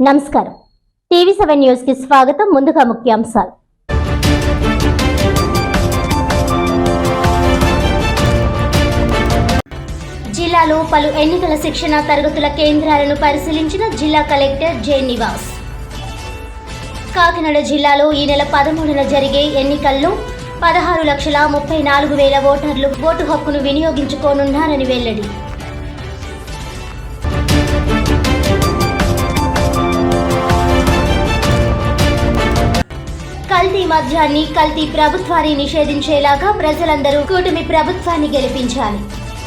నమస్కారం. TV seven న్యూస్కి స్వాగతం. ముందుగా ముఖ్యాంశాలు. జిల్లాలో పలు ఎన్నికల శిక్షణ తరగతుల కేంద్రాలను పరిశీలించిన జిల్లా కలెక్టర్ జె నివాస్. కాకినాడ జిల్లాలో ఈ నెల పదమూడున జరిగే ఎన్నికల్లో పదహారు లక్షల ముప్పై నాలుగు వేల ఓటర్లు ఓటు హక్కును వినియోగించుకోనున్నారని వెల్లడి. మద్యాన్ని కల్తీ ప్రభుత్వాన్ని నిషేధించేలాగా ప్రజలందరూ కూటమి ప్రభుత్వాన్ని గెలిపించాలి.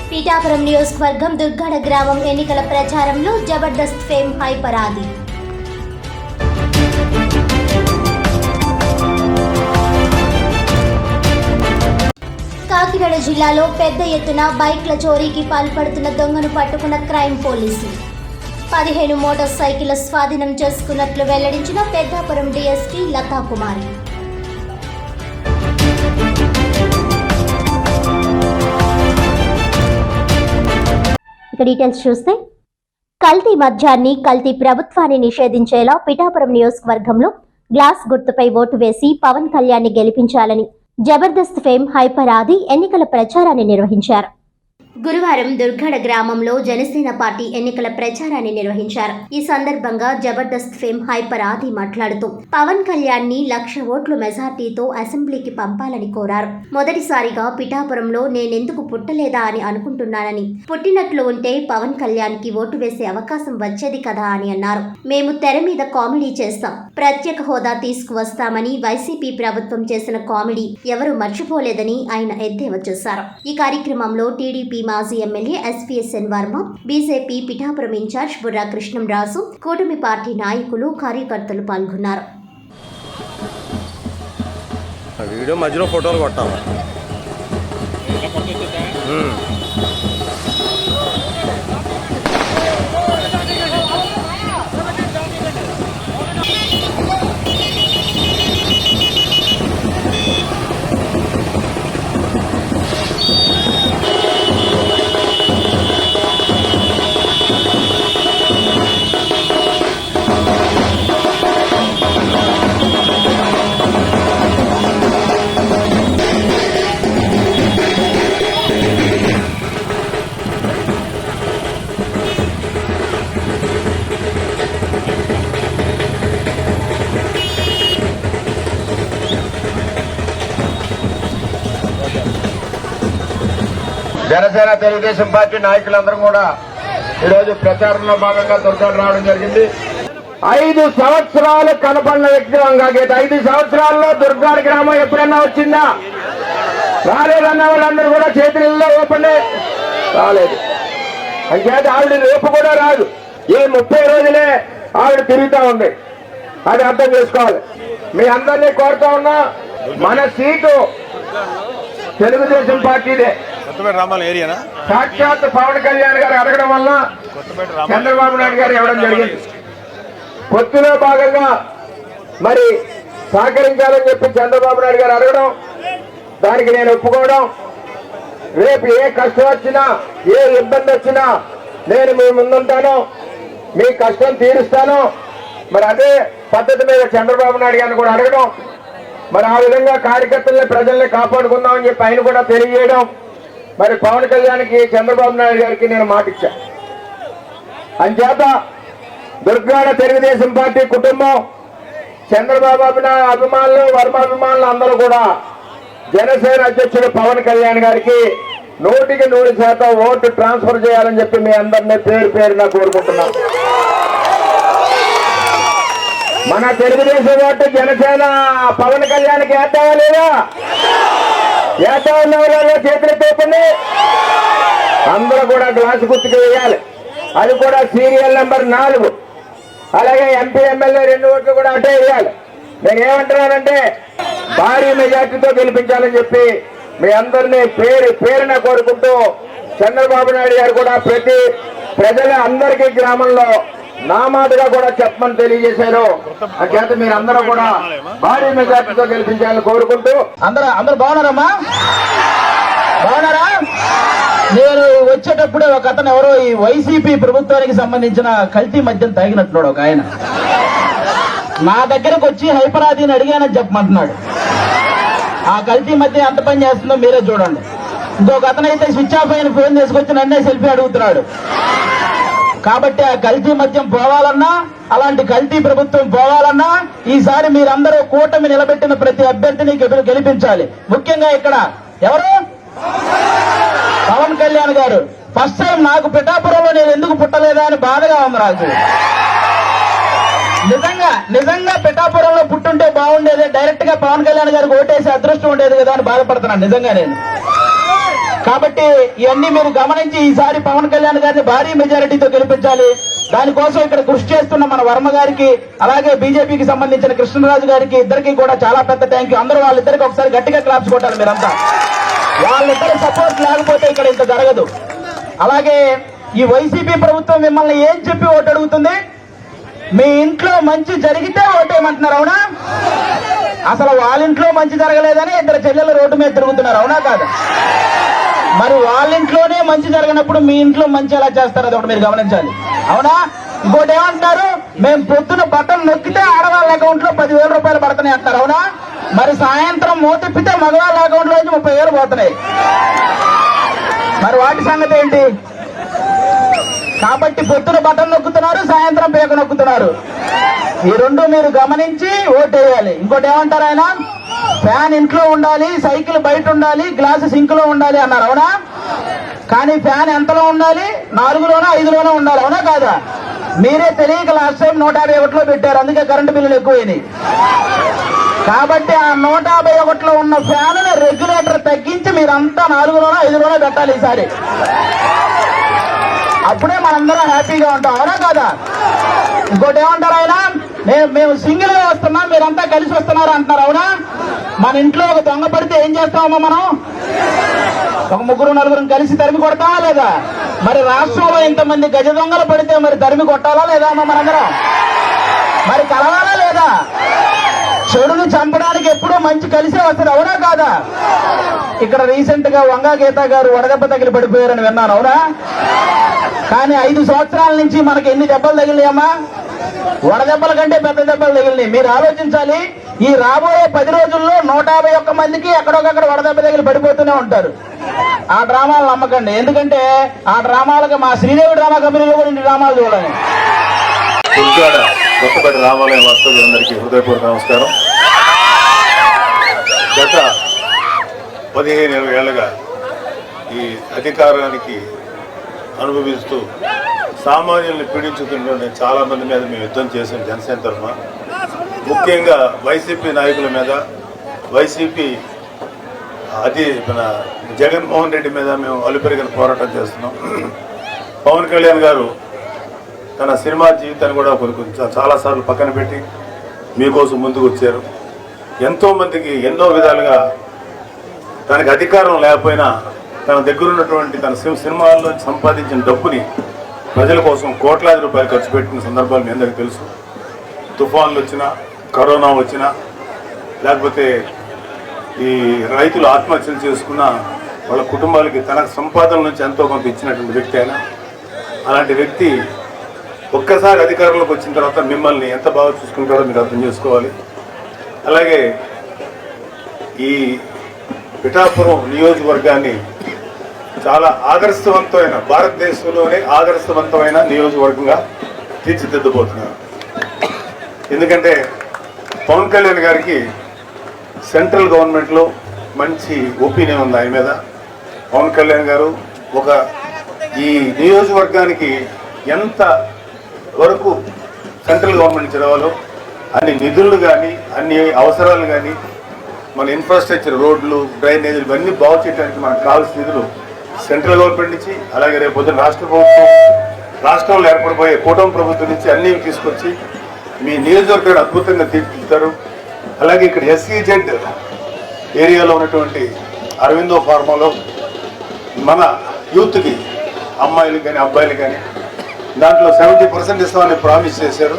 పీఠాపురం నియోజకవర్గం దుర్గాడ గ్రామం ఎన్నికల ప్రచారంలో జబర్దస్త్ ఫేమ్ హైపరాది. కాకినాడ జిల్లాలో పెద్ద ఎత్తున బైక్ల చోరీకి పాల్పడుతున్న దొంగను పట్టుకున్న క్రైమ్ పోలీసు. పదిహేను మోటార్ సైకిళ్ళ స్వాధీనం చేసుకున్నట్లు వెల్లడించిన పెద్దాపురం డీఎస్పీ లతా కుమారి డీటెయిల్స్ చూస్తే కల్తీ మద్యాన్ని కల్తీ ప్రభుత్వాన్ని నిషేధించేలా పిఠాపురం నియోజకవర్గంలో గ్లాస్ గుర్తుపై ఓటు వేసి పవన్ కళ్యాణ్ గెలిపించాలని జబర్దస్త్ ఫేమ్ హైపర్ ఆది ఎన్నికల ప్రచారాన్ని నిర్వహించారు. గురువారం దుర్గడ గ్రామంలో జనసేన పార్టీ ఎన్నికల ప్రచారాన్ని నిర్వహించారు. ఈ సందర్భంగా జబర్దస్త్ ఫేమ్ హైపర్ ఆది మాట్లాడుతూ పవన్ కళ్యాణ్ని లక్ష ఓట్లు మెజార్టీతో అసెంబ్లీకి పంపాలని కోరారు. మొదటిసారిగా పిఠాపురంలో నేనెందుకు పుట్టలేదా అని అనుకుంటున్నానని. పుట్టినట్లు ఉంటే పవన్ కళ్యాణ్కి ఓటు వేసే అవకాశం వచ్చేది కదా అని అన్నారు. మేము తెర మీద కామెడీ చేస్తాం. ప్రత్యేక హోదా తీసుకువస్తామని వైసీపీ ప్రభుత్వం చేసిన కామెడీ ఎవరు మర్చిపోలేదని ఆయన ఎద్దేవా చేశారు. ఈ కార్యక్రమంలో టీడీపీ మాజీ MLA SPSN Varma BJP Pithapuram incharge Burra Krishnamraju కూటమి పార్టీ నాయకులు కార్యకర్తలు పాల్గొన్నారు. ఆ వీడియో మధ్యలో ఫోటోలు కొట్టాము జనసేన తెలుగుదేశం పార్టీ నాయకులందరూ కూడా ఈరోజు ప్రచారంలో భాగంగా దుర్గాడు రావడం జరిగింది. ఐదు సంవత్సరాలు కనపడిన వ్యక్తి వంగాగేట ఐదు సంవత్సరాల్లో దుర్గాడి గ్రామం ఎప్పుడన్నా వచ్చిందా? రాలేదన్న వాళ్ళందరూ కూడా చేతులలో ఓపండి రాలేదు. అంచేత ఆవిడ రేపు కూడా రాదు. ఈ ముప్పై రోజులే ఆవిడ తిరుగుతా ఉంది. అది అర్థం చేసుకోవాలి. మీ అందరినీ కోరుతా ఉన్నా మన సీటు తెలుగుదేశం పార్టీదే. కొత్తపేట రామాల ఏరియానా? సాక్షాత్ పవన్ కళ్యాణ్ గారు అడగడం వల్ల చంద్రబాబు నాయుడు గారు ఇవ్వడం జరిగింది. పొత్తులో భాగంగా మరి సహకరించాలని చెప్పి చంద్రబాబు నాయుడు గారు అడగడం దానికి నేను ఒప్పుకోవడం రేపు ఏ కష్టం వచ్చినా ఏ ఇబ్బంది వచ్చినా నేను మీ ముందుంటాను మీ కష్టం తీరుస్తాను. మరి అదే పద్ధతి మీద చంద్రబాబు నాయుడు గారిని కూడా అడగడం మరి ఆ విధంగా కార్యకర్తల్ని ప్రజల్ని కాపాడుకుందామని చెప్పి ఆయన కూడా తెలియజేయడం మరి పవన్ కళ్యాణ్కి చంద్రబాబు నాయుడు గారికి నేను మాట ఇచ్చా అంచేత దుర్గాడ తెలుగుదేశం పార్టీ కుటుంబం చంద్రబాబు అభిమానులు వర్మ అభిమానులు అందరూ కూడా జనసేన అధ్యక్షుడు పవన్ కళ్యాణ్ గారికి నూటికి నూరు శాతం ఓటు ట్రాన్స్ఫర్ చేయాలని చెప్పి మీ అందరినీ పేరు పేరున కోరుకుంటున్నాం. మన తెలుగుదేశం ఓటు జనసేన పవన్ కళ్యాణ్కి వేద్దామా లేదా? వేద్దాం చేతులు ఎత్తేపండి అందరూ కూడా గ్లాసు గుర్తుకు వేయాలి. అది కూడా సీరియల్ నెంబర్ నాలుగు. అలాగే ఎంపీ ఎమ్మెల్యే రెండు ఓట్లు కూడా అటే వేయాలి. నేను ఏమంటున్నానంటే భారీ మెజార్టీతో గెలిపించాలని చెప్పి మీ అందరినీ పేరు పేరున కోరుకుంటూ చంద్రబాబు నాయుడు గారు కూడా ప్రతి ప్రజల అందరికీ గ్రామంలో నా మాటగా కూడా చెప్పమని తెలియజేశారు. అంచేత మీరు అందరూ కూడా భారీ మెజార్టీతో గెలిపించాలని కోరుకుంటూ. అందరూ అందరూ బాగున్నారమ్మా? బాగున్నారా? నేను వచ్చేటప్పుడే ఒక అతను ఎవరో ఈ వైసీపీ ప్రభుత్వానికి సంబంధించిన కల్తీ మద్యం తాగినట్టున్నాడు ఒక ఆయన. నా దగ్గరకు వచ్చి హైపరాధీని అడిగానని చెప్పమంటున్నాడు. ఆ కల్తీ మధ్య ఎంత పని చేస్తుందో మీరే చూడండి. ఇంకొక అతనైతే స్విచ్ ఆఫ్ అయిన ఫోన్ తీసుకొచ్చి నన్నే సెల్ఫీ అడుగుతున్నాడు. కాబట్టి ఆ కల్తీ మద్యం పోవాలన్నా అలాంటి కల్తీ ప్రభుత్వం పోవాలన్నా ఈసారి మీరందరూ కూటమి నిలబెట్టిన ప్రతి అభ్యర్థిని గెలిపించాలి. ముఖ్యంగా ఇక్కడ ఎవరు? పవన్ కళ్యాణ్ గారు. ఫస్ట్ టైం నాకు పిఠాపురంలో నేను ఎందుకు పుట్టలేదా అని బాధగా ఉంది నాకు నిజంగా నిజంగా పిఠాపురంలో పుట్టుంటే బాగుండేది. డైరెక్ట్గా పవన్ కళ్యాణ్ గారికి ఓటేసి అదృష్టం ఉండేది కదా అని బాధపడుతున్నాను. నిజంగా నేను. కాబట్టి ఇవన్నీ మీరు గమనించి ఈసారి పవన్ కళ్యాణ్ గారిని భారీ మెజారిటీతో గెలిపించాలి. దానికోసం ఇక్కడ కృషి చేస్తున్న మన వర్మ గారికి అలాగే బీజేపీకి సంబంధించిన కృష్ణరాజు గారికి ఇద్దరికి కూడా చాలా పెద్ద థ్యాంక్ యూ అందరూ వాళ్ళిద్దరికి ఒకసారి గట్టిగా క్లాప్స్ కొట్టాలి మీరంతా. వాళ్ళిద్దరి సపోర్ట్ లేకపోతే ఇక్కడ ఇంత జరగదు. అలాగే ఈ వైసీపీ ప్రభుత్వం మిమ్మల్ని ఏం చెప్పి ఓటు అడుగుతుంది? మీ ఇంట్లో మంచి జరిగితే ఓటేయమంటున్నారు అవునా? అసలు వాళ్ళ ఇంట్లో మంచి జరగలేదని ఇద్దరు చెల్లెలు రోడ్డు మీద తిరుగుతున్నారు అవునా కాదు? మరి వాళ్ళ ఇంట్లోనే మంచి జరిగినప్పుడు మీ ఇంట్లో మంచి ఎలా చేస్తారు అది ఒకటి మీరు గమనించాలి. అవునా? ఇంకోటి ఏమంటారు మేము పొద్దున బట్టలు నొక్కితే ఆడవాళ్ళ అకౌంట్లో పదివేల రూపాయలు పడుతున్నాయి అంటారు అవునా? మరి సాయంత్రం మోతిప్పితే మగవాళ్ళ అకౌంట్లో నుంచి ముప్పై వేలు పోతున్నాయి. మరి వాటి సంగతి ఏంటి? కాబట్టి పొద్దున బట్టలు నొక్కుతున్నారు సాయంత్రం పేక నొక్కుతున్నారు. ఈ రెండు మీరు గమనించి ఓటేయాలి ఇంకోటి ఏమంటారు ఆయన? ఫ్యాన్ ఇంట్లో ఉండాలి సైకిల్ బయట ఉండాలి గ్లాసు సింక్లో ఉండాలి అన్నారు అవునా? కానీ ఫ్యాన్ ఎంతలో ఉండాలి? నాలుగులోనో ఐదులోనో ఉండాలి అవునా కాదా? మీరే తెలియక లాస్ట్ టైం నూట యాభై ఒకటిలో పెట్టారు అందుకే కరెంటు బిల్లులు ఎక్కువైనాయి. కాబట్టి ఆ నూట యాభై ఒకటిలో ఉన్న ఫ్యాన్ రెగ్యులేటర్ తగ్గించి మీరంతా నాలుగులోనో ఐదులోనో పెట్టాలి ఈసారి. అప్పుడే మనందరం హ్యాపీగా ఉంటాం అవునా కదా? ఇంకోటి ఏమంటారు ఆయన? మేము సింగిల్గా వస్తున్నాం మీరంతా కలిసి వస్తున్నారు అంటున్నారు అవునా? మన ఇంట్లో ఒక దొంగ పడితే ఏం చేస్తామమ్మా మనం? ఒక ముగ్గురు నలుగురు కలిసి తరిమి కొడతా లేదా? మరి రాష్ట్రంలో ఇంతమంది గజ దొంగలు పడితే మరి తరిమి కొట్టాలా లేదా అమ్మ మనందరం? మరి కలవాలా లేదా? చెడును చంపడానికి ఎప్పుడూ మంచి కలిసే వస్తుంది అవునా కాదా? ఇక్కడ రీసెంట్గా వంగా గీత గారు వడదెబ్బ తగిలి పడిపోయారని విన్నాను అవునా? కానీ ఐదు సంవత్సరాల నుంచి మనకి ఎన్ని దెబ్బలు తగిలినాయమ్మా? వడదెబ్బల కంటే పెద్ద దెబ్బలు తగిలినాయి. మీరు ఆలోచించాలి ఈ రాబోయే పది రోజుల్లో నూట యాభై ఒక్క మందికి ఎక్కడొకక్కడ వడదెబ్బ తగిలి పడిపోతూనే ఉంటారు. ఆ డ్రామాలు నమ్మకండి. ఎందుకంటే ఆ డ్రామాలకు మా శ్రీదేవి డ్రామా కంపెనీలో కూడా ఇన్ని డ్రామాలు చూడాలి. కొత్తపేట రామాలయం హృదయపూర్వక నమస్కారం. గత పదిహేను ఇరవై ఏళ్ళగా ఈ అధికారానికి అనుభవిస్తూ సామాన్యుల్ని పీడించుతుంటే చాలా మంది మీద మేము యుద్ధం చేసాం జనసేన తరఫున. ముఖ్యంగా వైసీపీ నాయకుల మీద వైసీపీ అది మన జగన్మోహన్ రెడ్డి మీద మేము అలుపెరిగిన పోరాటం చేస్తున్నాం. పవన్ కళ్యాణ్ గారు తన సినిమా జీవితాన్ని కూడా కొన్ని చాలాసార్లు పక్కన పెట్టి మీకోసం ముందుకు వచ్చారు. ఎంతోమందికి ఎన్నో విధాలుగా తనకి అధికారం లేకపోయినా తన దగ్గర ఉన్నటువంటి తన సినిమాల్లో సంపాదించిన డబ్బుని ప్రజల కోసం కోట్లాది రూపాయలు ఖర్చు పెట్టిన సందర్భాలు మీ అందరికీ తెలుసు. తుఫాన్లు వచ్చినా కరోనా వచ్చినా లేకపోతే ఈ రైతులు ఆత్మహత్యలు చేసుకున్న వాళ్ళ కుటుంబాలకి తన సంపాదన నుంచి ఎంతో కొంత ఇచ్చినటువంటి వ్యక్తి అయినా అలాంటి వ్యక్తి ఒక్కసారి అధికారంలోకి వచ్చిన తర్వాత మిమ్మల్ని ఎంత బాగా చూసుకుంటారో మీరు అర్థం చేసుకోవాలి. అలాగే ఈ పిఠాపురం నియోజకవర్గాన్ని చాలా ఆదర్శవంతమైన భారతదేశంలోనే ఆదర్శవంతమైన నియోజకవర్గంగా తీర్చిదిద్దబోతున్నారు. ఎందుకంటే పవన్ కళ్యాణ్ గారికి సెంట్రల్ గవర్నమెంట్లో మంచి ఒపీనియన్ ఉంది ఆయన మీద. పవన్ కళ్యాణ్ గారు ఒక ఈ నియోజకవర్గానికి ఎంత వరకు సెంట్రల్ గవర్నమెంట్ చదవాలో అన్ని నిధులు కానీ అన్ని అవసరాలు కానీ మన ఇన్ఫ్రాస్ట్రక్చర్ రోడ్లు డ్రైనేజీలు ఇవన్నీ బాగు చేయడానికి మనకు కావాల్సిన నిధులు సెంట్రల్ గవర్నమెంట్ నుంచి అలాగే రేపు పొద్దున్న రాష్ట్ర ప్రభుత్వం రాష్ట్రంలో ఏర్పడిపోయే కూటమి ప్రభుత్వం నుంచి అన్నీ తీసుకొచ్చి మీ నియోజకవర్గాన్ని అద్భుతంగా తీర్చిదిద్దారు అలాగే ఇక్కడ ఎస్సీజెడ్ ఏరియాలో ఉన్నటువంటి అరవిందో ఫార్మాలో మన యూత్కి అమ్మాయిలు కానీ అబ్బాయిలు కానీ దాంట్లో సెవెంటీ పర్సెంట్ ఇస్తామని ప్రామిస్ చేశారు.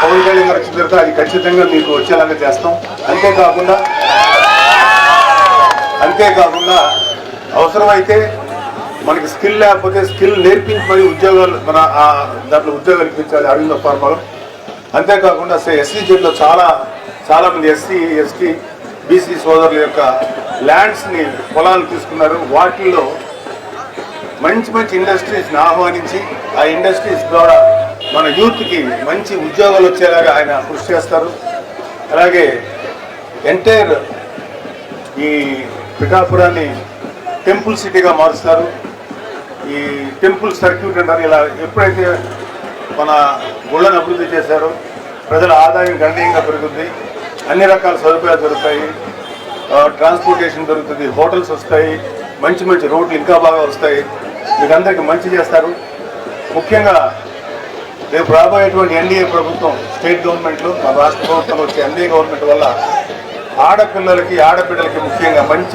పవన్ కళ్యాణ్ గారు వచ్చిన తర్వాత అది ఖచ్చితంగా మీకు వచ్చేలాగా చేస్తాం. అంతేకాకుండా అంతేకాకుండా అవసరమైతే మనకి స్కిల్ లేకపోతే స్కిల్ నేర్పించి మరి ఉద్యోగాలు మన దాంట్లో ఉద్యోగాలు ఇప్పించాలి అరవింద ఫార్మాలో. అంతేకాకుండా ఎస్సీ జెడ్లో చాలా చాలామంది ఎస్సీ ఎస్టీ బీసీ సోదరుల యొక్క ల్యాండ్స్ని పొలాలు తీసుకున్నారు. వాటిల్లో మంచి మంచి ఇండస్ట్రీస్ని ఆహ్వానించి ఆ ఇండస్ట్రీస్ ద్వారా మన యూత్కి మంచి ఉద్యోగాలు వచ్చేలాగా ఆయన కృషి చేస్తారు. అలాగే ఎంటైర్ ఈ పిఠాపురాన్ని టెంపుల్ సిటీగా మారుస్తారు. ఈ టెంపుల్ సర్క్యూట్ అంటారు. ఇలా ఎప్పుడైతే మన గుళ్ళను అభివృద్ధి చేశారో ప్రజల ఆదాయం గణనీయంగా పెరుగుతుంది అన్ని రకాల సదుపాయాలు దొరుకుతాయి. ట్రాన్స్పోర్టేషన్ దొరుకుతుంది. హోటల్స్ వస్తాయి. మంచి మంచి రోడ్లు ఇంకా బాగా వస్తాయి. మీకు మంచి చేస్తారు. ముఖ్యంగా రేపు రాబోయేటువంటి ఎన్డీఏ ప్రభుత్వం స్టేట్ గవర్నమెంట్లు మా రాష్ట్ర ప్రభుత్వంలో వచ్చే ఎన్డీఏ గవర్నమెంట్ వల్ల ఆడపిల్లలకి ఆడబిడ్డలకి ముఖ్యంగా మంచి